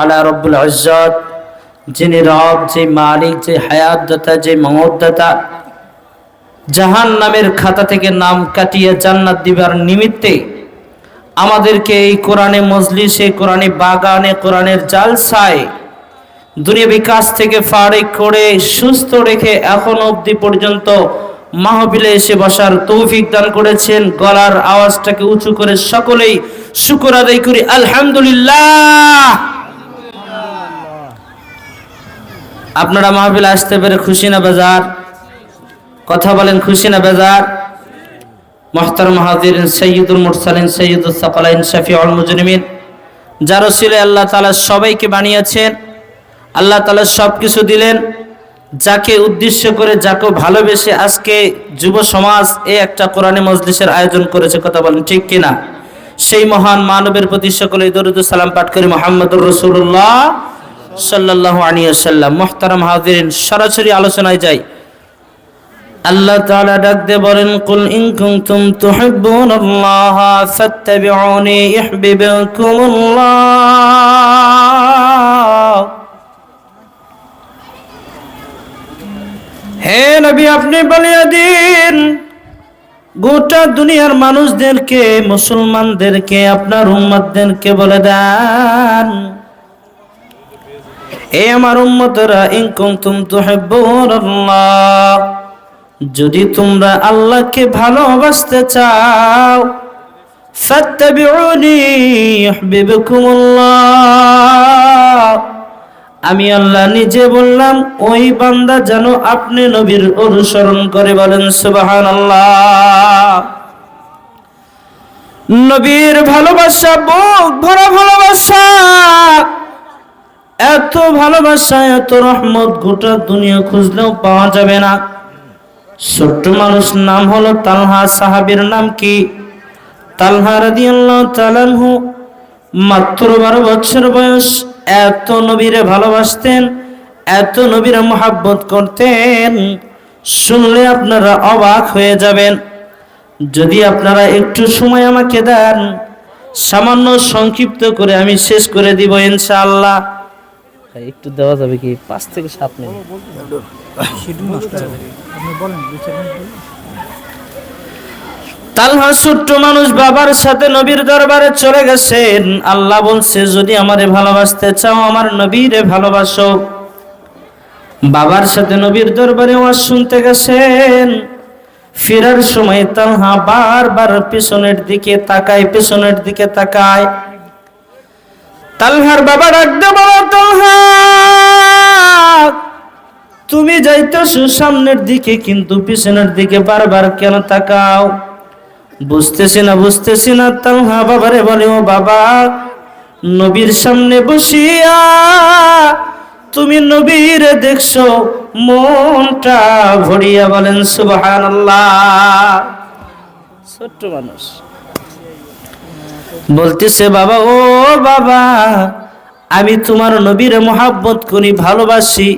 আলা রব্বুল ইজ্জত, যিনি রব, যে মালিক, যে হায়াত দাতা যে মমদাতা জাহান নামের খাতা থেকে নাম কাটিয়ে জান্নাত দিবার নিমিত্তে আমাদেরকে এই কোরআনে মজলিসে, কোরআনে বাগানে, কোরআনের জালসায় দুনিয়া বিকাশ থেকে ফারেক করে, সুস্থ রেখে এখন অবধি পর্যন্ত মাহবিলে এসে বসার তৌফিক দান করেছেন। গলার আওয়াজটাকে উঁচু করে সকলেই শুকর আদায় করি। আলহামদুলিল্লাহ! আপনারা মাহফিল আসতে পেরে খুশি না বেজার? কথা বলেন, খুশি না বেজার? মহতার মাহাদির সৈয়দুল মুরসালিন সৈয়দুল সাকালাইন, শফিউল মুজরিমিন, যার ছিল আল্লাহ তালা সবাইকে বানিয়েছেন, আল্লাহ তাআলা সব কিছু দিলেন, যাকে উদ্দেশ্য করে যাকে ভালোবেসে আজকে যুব সমাজ এ একটা কোরআনে মজলিসের আয়োজন করেছে, কথা বলেন ঠিক কিনা? সেই মহান মানবের প্রতি সকলে দরুদ সালাম পাঠ করি, মোহাম্মদুর রসুল্লাহ সাল্লাল্লাহু আলাইহি ওয়াসাল্লাম, মুহতারাম হাজিরিন, সরাসরি আলোচনায় যাই। আল্লাহ তাআলা ডাক দিয়ে বলেন, কুল হে নবী, আপনি বলিয়ে দিন, গোটা দুনিয়ার মানুষদেরকে, মুসলমানদেরকে, আপনার উম্মতদেরকে বলে দেন। এ আমার উম্মতরা ইন কুনতুম তুহিব্বুনাল্লাহ। যদি তোমরা আল্লাহকে ভালোবাসতে চাও আমি আল্লাহ নিজে বললাম, ওই বান্দা যেন আপনি নবীর অনুসরণ করে বলেন, সুবহানাল্লাহ। নবীর ভালোবাসা, বুক ভরা ভালোবাসা। এত ভালোবাসা, এত রহমত গোটা দুনিয়া খুঁজলেও পাওয়া যাবে না। ছোট্ট মানুষ নাম হলো তালহা, সাহাবীর নাম কি? তালহা রাদিয়াল্লাহু তাআলাহু মাত্র বারো বছর বয়স, এত নবীরে ভালোবাসতেন, এত নবীরে মোহাব্বত করতেন, শুনলে আপনারা অবাক হয়ে যাবেন। যদি আপনারা একটু সময় আমাকে দেন, সামান্য সংক্ষিপ্ত করে আমি শেষ করে দিব ইনশাআল্লাহ। একটু দেওয়া যাবে কি পাঁচ থেকে সাত মিনিট? তালহা ছোট্ট মানুষ বাবার সাথে নবীর দরবারে চলে গেছেন। আল্লাহ বলছে যদি আমারে ভালোবাসতে চাও আমার নবীরে ভালোবাসো। বাবার সাথে নবীর দরবারে ওয়াজ শুনতে গেছেন। ফেরার সময় তালহা বারবার পেছনের দিকে তাকায় পেছনের দিকে তাকায়। তালহার বাবা ডাকতে বলো তালহা তুমি যাইতেছো সামনের দিকে, কিন্তু পিছনের দিকে বারবার কেন তাকাও? বুঝতেছি না বুঝতেছি না, তালহা বাবারে বলে, ও বাবা, নবীর সামনে বসিয়া তুমি নবীর দেখছ, মনটা ভরিয়া বলেন, সুবহানাল্লাহ। ছোট্ট মানুষ। বলতেছে, বাবা, ও বাবা, আমি তোমার নবীর মোহাব্বত করি ভালোবাসি।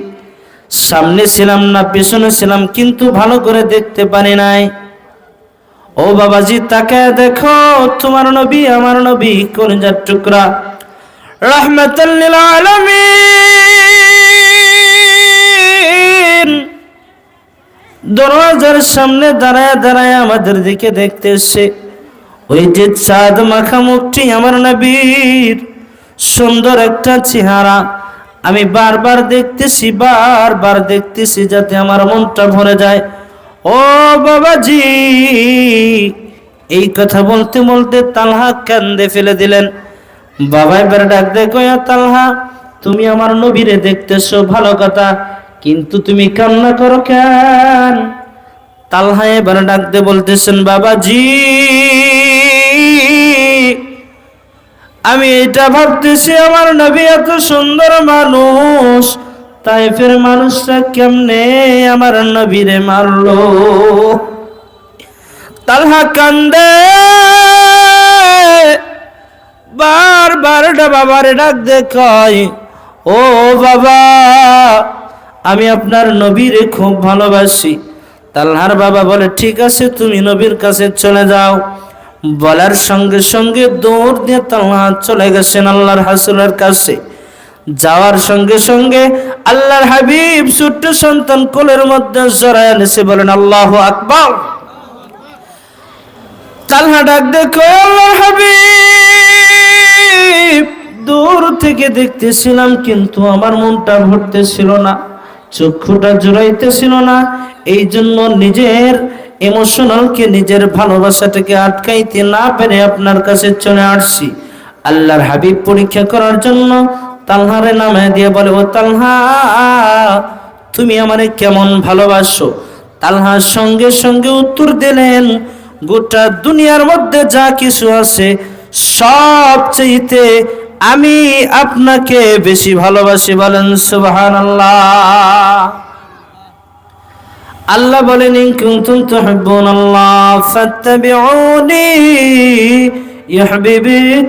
সামনে ছিলাম না, পেছনে ছিলাম, কিন্তু ভালো করে দেখতে পারি নাই। ও বাবাজি তাকে দেখো, তোমার নবী, আমার নবী, কলিজার টুকরা। রহমতুল্লিল দরওয়াজার সামনে দাঁড়ায় দাঁড়ায় আমাদের দিকে দেখতে এসে ওই যে চাঁদ মাখা মুখটি আমার নবীর, সুন্দর একটা চেহারা। আমি বারবার দেখতেছি বারবার দেখতেছি যাতে আমার মনটা ভরে যায়। ও বাবাজি, এই কথা বলতে বলতে তালহা কান্দে ফেলে দিলেন। বাবা এবার ডাক দেখো তালহা, তুমি আমার নবীরে দেখতেছো, ভালো কথা, কিন্তু তুমি কান্না করো কেন? তালহা এবার ডাকতে বলতেছেন, বাবাজি আমি এটা ভাবতেছি, আমার নবী এত সুন্দর মানুষ। তাই ফের মানুষরা কেমনে আমার নবীরে মারলো? তালহা কান্দে। বারবার বাবারে ডাক দেখায় ও বাবা, আমি আপনার নবীরে খুব ভালোবাসি। তালহার বাবা বলে, ঠিক আছে, তুমি নবীর কাছে চলে যাও। বলার সঙ্গে সঙ্গে দৌড় দিয়ে তালহা চলে গেছেন আল্লাহর হাসুলের কাছে। যাওয়ার সঙ্গে সঙ্গে আল্লাহর হাবিব ছোট্ট সন্তান কোলের মধ্যে জড়ায় এনেছে, বলেন, আল্লাহ আকবর। তালহা ডাক দেখো আল্লাহর হাবিব, দূর থেকে দেখতেছিলাম, কিন্তু আমার মনটা ভরতেছিল না, চক্ষুটা জোড়াইতেছিল না এই জন্য নিজের ইমোশনালকে নিজের ভালোবাসাটাকে আটকাইতে না পেরে আপনার কাছে চলে আসছি। আল্লাহর হাবিব পরীক্ষা করার জন্য তালহারে নামে দিয়ে বলে, ও তালহা তুমি আমারে কেমন ভালোবাসো? তালহার সঙ্গে সঙ্গে উত্তর দিলেন, গোটা দুনিয়ার মধ্যে যা কিছু আছে, সব চাইতে আমি আপনাকে বেশি ভালোবাসি। বলেন সুবহান আল্লাহ আল্লাহ বলেন, ইন কুনতুম তুহিব্বুনাল্লাহ ফাত্তাবিউনি ইউহিব্বুকুমুল্লাহ।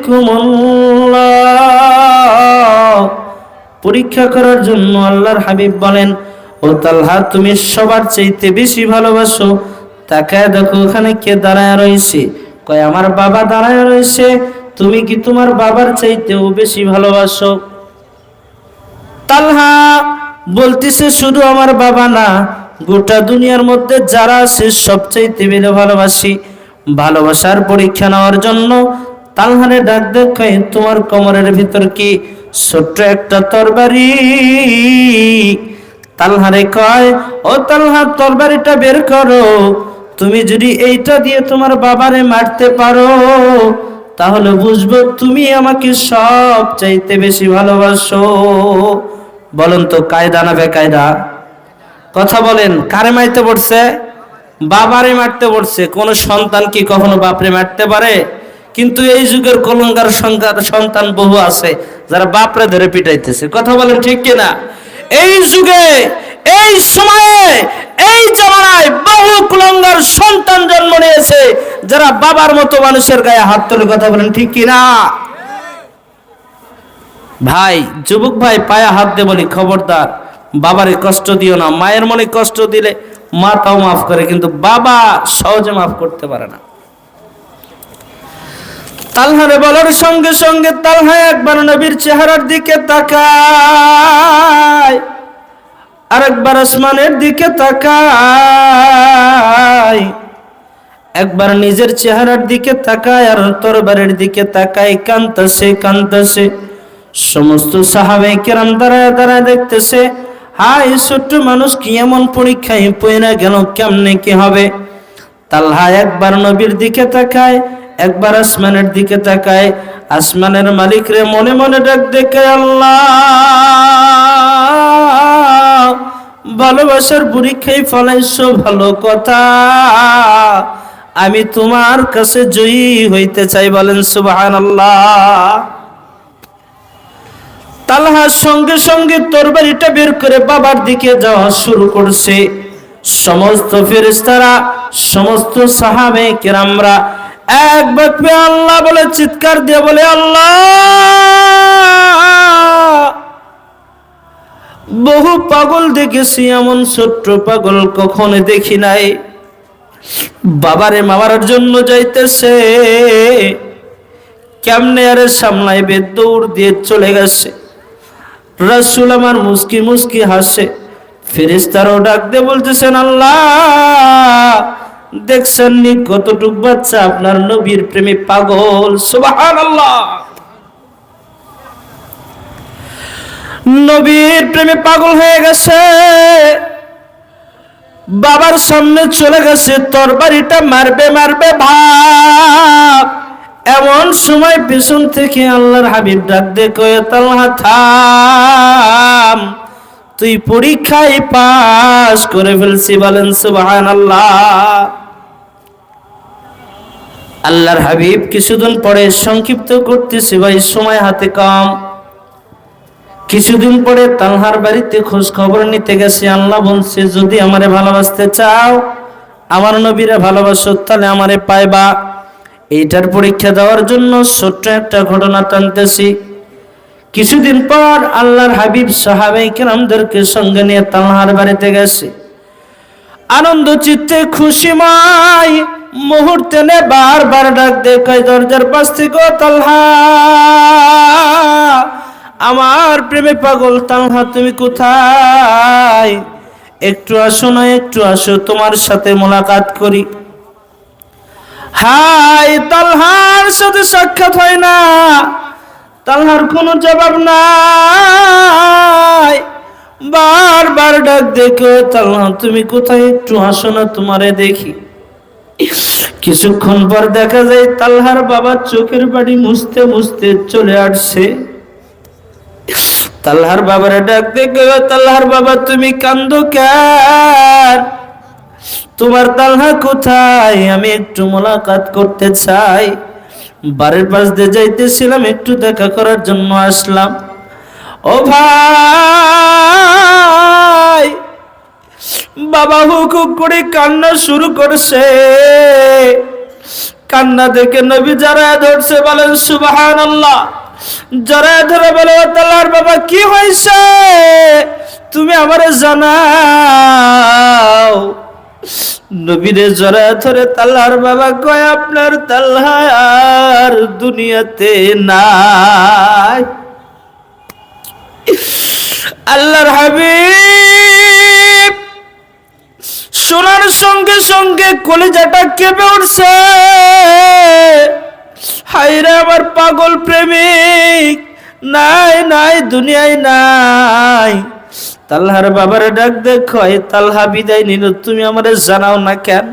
পরীক্ষা করার জন্য আল্লাহর হাবিব বলেন, ও তালহা, তুমি সবার চাইতে বেশি ভালোবাসো। তাকায় দেখো, ওখানে কে দাঁড়ায় রয়েছে? কয়, আমার বাবা দাঁড়ায় রয়েছে। তুমি কি তোমার বাবার চাইতেও বেশি ভালোবাসো? তালহা বলতেছে, শুধু আমার বাবা না গোটা দুনিয়ার মধ্যে যারা আছে, সবচাইতে বেড়ে ভালোবাসি, ভালোবাসার পরীক্ষা নেওয়ার জন্য তালহারে ডাক দেখায়, তোমার কোমরের ভিতর কি ছোট্ট একটা তরবারি? তালহারে কয়, ও তালহা, তরবারিটা বের করো। তুমি যদি এইটা দিয়ে তোমার বাবারে মারতে পারো, তাহলে বুঝব তুমি আমাকে সব চাইতে বেশি ভালোবাসো। বলুন তো, কায়দা না বেকায়দা? কথা বলেন, কারে মারতে পড়ছে বাবারে মারতে পড়ছে কোন সন্তান কি কখনো বাপরে মারতে পারে? কিন্তু এই যুগের কলঙ্কার সংখ্যা সন্তান বহু আছে, যারা বাপরে ধরে পিটাইতেছে। কথা বলেন ঠিক কিনা? এই যুগে, এই সময়ে, এই জামানায় বহু কুলঙ্গার সন্তান জন্ম নিয়েছে, যারা বাবার মতো মানুষের গায়ে হাত তুলে। কথা বলেন ঠিক কিনা? ভাই, যুবক ভাই, পায়ে হাত দে বলি, খবরদার। বাবারে কষ্ট দিও না, মায়ের মনে কষ্ট দিলে মা তাও মাফ করে, কিন্তু বাবা সহজে মাফ করতে পারে না। তালহারে বলার সঙ্গে সঙ্গে তালহা একবার নবীর চেহারার দিকে তাকায়, আরেকবার আসমানের দিকে তাকায়, একবার নিজের চেহারার দিকে তাকায় আর তরবারের দিকে তাকায় কান্তাসে কান্তাসে সমস্ত সাহাবে কেরাম দাঁড়ায় দাঁড়ায় দেখতেছে হাই ছোট্ট মানুষ কি এমন পরীক্ষায় পয়না গেল কেমনে কি হবে? তালহা একবার নবীর দিকে তাকায়, একবার আসমানের দিকে তাকায়। আসমানের মালিক রে মনে মনে ডাক দেখে, আল্লাহ, ভালোবাসার পরীক্ষায় ফলাইছো, ভালো কথা। আমি তোমার কাছে জয়ী হইতে চাই। বলেন সুবাহান আল্লাহ তালহার সঙ্গে সঙ্গে তরবারিটা বের করে বাবার দিকে যাওয়া শুরু করছে। সমস্ত ফেরেস্তারা সমস্ত সাহাবে কেরামরা এক বাক্যে আল্লাহ বলে চিৎকার দিয়ে বলে, আল্লাহ! বহু পাগল দেখেছি, এমন ছোট্ট পাগল কখনো দেখি নাই। বাবারে মারার জন্য যাইতেছে। কেমনে আরে সামলাইবে, দৌড় দিয়ে চলে গেছে। রাসুল আমার মুস্কি মুস্কি হাসে। ফেরেস্তারও ডাক দিয়ে বলতেছেন, আল্লাহ দেখছেন নি কতটুক বাচ্চা আপনার নবীর প্রেমে পাগল? সুবাহান আল্লাহ নবীর প্রেমে পাগল হয়ে গেছে। বাবার সামনে চলে গেছে, তরবারিটা মারবে মারবে, ভাব। এমন সময় পেছন থেকে আল্লাহর হাবিব ডাক কয়ে, তালহা থাম, তুই পরীক্ষায় পাস করে ফেলছি, বলেন সুবাহান আল্লাহ আল্লাহর হাবিব কিছুদিন পরে সংক্ষিপ্ত করতেছে, ভাই, সময় হাতে কম। কিছুদিন পরে তালহার বাড়িতে খোঁজ খবর নিতে গেছে, আল্লাহ বলছে, যদি আমারে ভালোবাসতে চাও, আমার নবীরে ভালোবাসো, তাহলে আমারে পাইবা। এইটার পরীক্ষা দেওয়ার জন্য ছোট্ট একটা ঘটনা টানতেছি। কিছুদিন পর আল্লাহর হাবিব সাহাবাই কেরামদেরকে সঙ্গে নিয়ে তালহার বাড়িতে গেছে। আনন্দ চিত্তে খুশিময় মুহূর্তে নে বারবার ডাক দেখায় দরজার পাশ থেকে আমার প্রেমে পাগল তালহা তুমি কোথায়? একটু আসো না, একটু আসো, তোমার সাথে মোলাকাত করি। হাই তালহার সাথে সাক্ষাৎ হয় না। তালহার কোনো জবাব নাই। বারবার ডাক দেখো, তালহা, তুমি কোথায়? একটু আসো না তোমারে দেখি। কিছুক্ষণ পর দেখা যায়, তালহার বাবা চোখের বাড়ি মুছতে মুছতে চলে আসছে। তালহার বাবারে ডাক দেখে, তালহার বাবা, তুমি কান্দো কেন? তোমার তালহা কোথায়? আমি একটু মোলাকাত করতে চাই। বাড়ির পাশ দিয়ে যাইতেছিলাম, একটু দেখা করার জন্য আসলাম। ও ভাই, বাবা হুকুক করে কান্না শুরু করছে। কান্না দেখে নবী যারা ধরছে, বলেন সুবাহান আল্লাহ যারা ধরে বলে তাল্লার বাবা, কি হয়েছে? তুমি আমারে জানাও। নবীরে জরা ধরে তাল্লার বাবা, কয় আপনার তাল্লা আর দুনিয়াতে নাই। আল্লাহর হাবিব শোনার সঙ্গে সঙ্গে কলেজাটা কেঁপে উঠছে। হাইরে আমার পাগল প্রেমিক, নাই নাই, দুনিয়ায় নাই। তাল্লাহার বাবার ডাক দেখো তাল্হা বিদায় নিল, তুমি আমারে জানাও না কেন?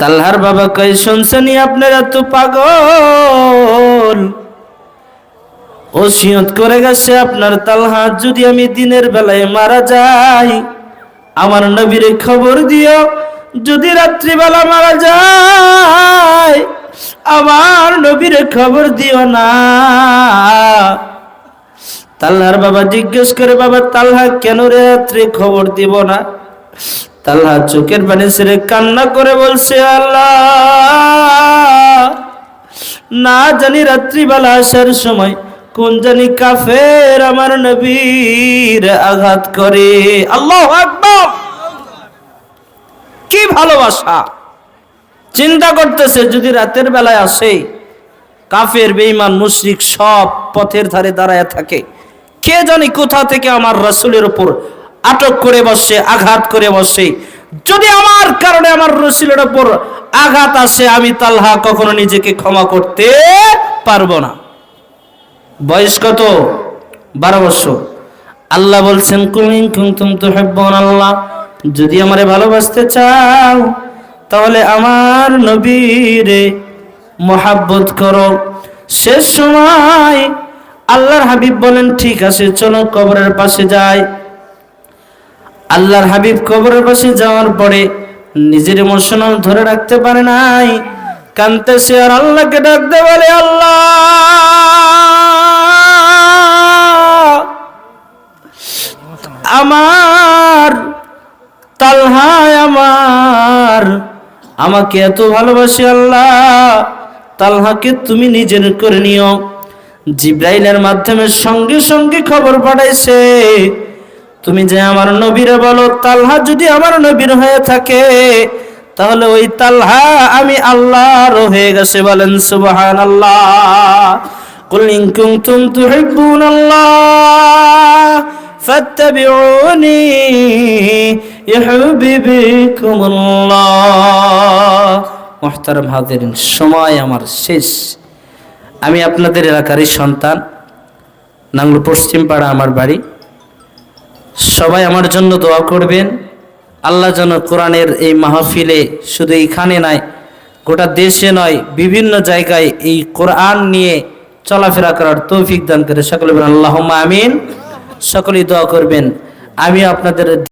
তাল্লাহার বাবা কই শুনছেনি আপনারা তো পাগল? ওসিয়ত করে গেছে, আপনার তালহা যদি আমি দিনের বেলায় মারা যাই, আমার নবীরে খবর দিও, যদি রাত্রিবেলা মারা যায়, আমার নবীরে খবর দিও না। তাল্লাহার বাবা জিজ্ঞেস করে, বাবা, তাল্হা কেন রাত্রে খবর দিব না? তাল্হা চোখের পানি ছেড়ে কান্না করে বলছে, আল্লাহ, না জানি রাত্রিবেলা আসার সময় কোন জানি কাফের আমার নবীর আঘাত করে। আল্লাহ আকবার। কি ভালোবাসা। চিন্তা করতেছে, যদি রাতের বেলায় আসে, কাফের, বেঈমান, মুশরিক সব পথের ধারে দাঁড়ায় থাকে। কে জানি কোথা থেকে আমার রসুলের উপর আটক করে বসে, আঘাত করে বসে। যদি আমার কারণে আমার রসুলের উপর আঘাত আসে, আমি তালহা কখনো নিজেকে ক্ষমা করতে পারব না। বয়স কত? বারো বছর। আল্লাহ বলছেন কুমিন কুমতুম তো আল্লাহ। যদি আমারে ভালোবাসতে চাও, তাহলে আমার নবীরে মোহাব্বত করো। শেষ সময় আল্লাহর হাবিব বলেন, ঠিক আছে, চলো কবরের পাশে যাই। আল্লাহর হাবিব কবরের পাশে যাওয়ার পরে নিজের ইমোশনাল ধরে রাখতে পারে নাই। কানতেছে আর আল্লাহকে ডাকতে বলে, আল্লাহ, আমার তালহায় আমার, আমাকে এত ভালোবাসে আল্লাহ, তালহাকে তুমি নিজের করে নিও। জিব্রাইলের মাধ্যমে সঙ্গে সঙ্গে খবর পাঠাইছে তুমি যে আমার নবীরে বলো তালহা যদি আমার নবীর হয়ে থাকে তাহলে ওই তালহা আমি আল্লাহর হয়ে গেছে বলেন সুবহান আল্লাহ قل إن كنتم تحبون الله فاتبعوني يحببكم الله محترم হাজিরিন সময় আমার শেষ আমি আপনাদের এলাকারই সন্তান নাংলু পশ্চিম পাড়া আমার বাড়ি। সবাই আমার জন্য দোয়া করবেন। আল্লাহ যেন কোরআনের এই মাহফিলে শুধু এইখানে নয়, গোটা দেশে নয়, বিভিন্ন জায়গায় এই কোরআন নিয়ে চলাফেরা করার তৌফিক দান করে। সকলে আল্লাহ আমিন। সকলেই দোয়া করবেন। আমি আপনাদের